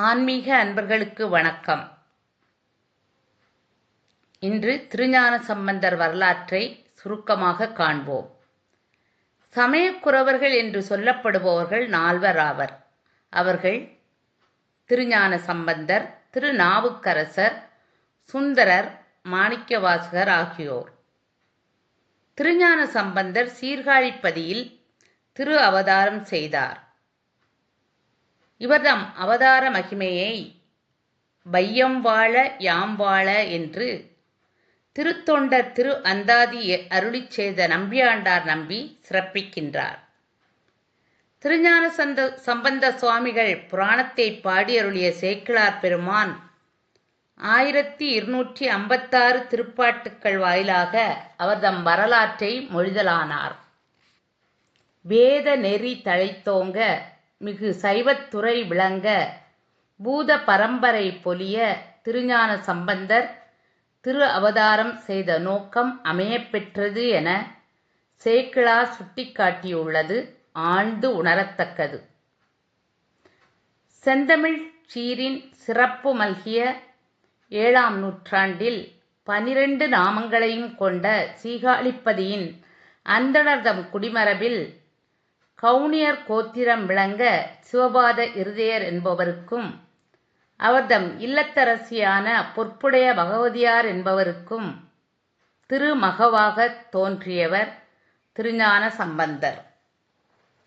ஆன்மீக அன்பர்களுக்கு வணக்கம். இன்று திருஞான சம்பந்தர் வரலாற்றை சுருக்கமாக காண்போம். சமயக்குறவர்கள் என்று சொல்லப்படுபவர்கள் நால்வர் ஆவர். அவர்கள் திருஞான சம்பந்தர் திருநாவுக்கரசர் சுந்தரர் மாணிக்கவாசகர் ஆகியோர். திருஞான சம்பந்தர் சீர்காழிப்பதியில் திரு அவதாரம் செய்தார். இவர்தம் அவதார மகிமையை வையம் வாழ யாம் வாழ என்று திருத்தொண்டர் திரு அந்தாதி அருளிச் செய்த நம்பியாண்டார் நம்பி சிறப்பிக்கின்றார். திருஞான சந்த சம்பந்த சுவாமிகள் புராணத்தை பாடி அருளிய சேக்கிழார் பெருமான் ஆயிரத்தி இருநூற்றி ஐம்பத்தாறு திருப்பாட்டுக்கள் வாயிலாக அவர்தம் வரலாற்றை மொழிதலானார். வேத நெறி தழைத்தோங்க மிகு சைவத்துறை விளங்க பூத பரம்பரை பொலிய திருஞான சம்பந்தர் திரு அவதாரம் செய்த நோக்கம் அமையப்பெற்றது என சேக்கிழா சுட்டிக்காட்டியுள்ளது ஆழ்ந்து உணரத்தக்கது. செந்தமிழ் சீரின் சிறப்பு மல்கிய ஏழாம் நூற்றாண்டில் பனிரெண்டு நாமங்களையும் கொண்ட சீகாழிப்பதியின் அந்தணர்தம் குடிமரபில் கவுனியர் கோத்திரம் விளங்க சிவபாத இருதயர் என்பவருக்கும் அவர்தம் இல்லத்தரசியான பொற்புடைய பகவதியார் என்பவருக்கும் திருமகவாக தோன்றியவர் திருஞான சம்பந்தர்.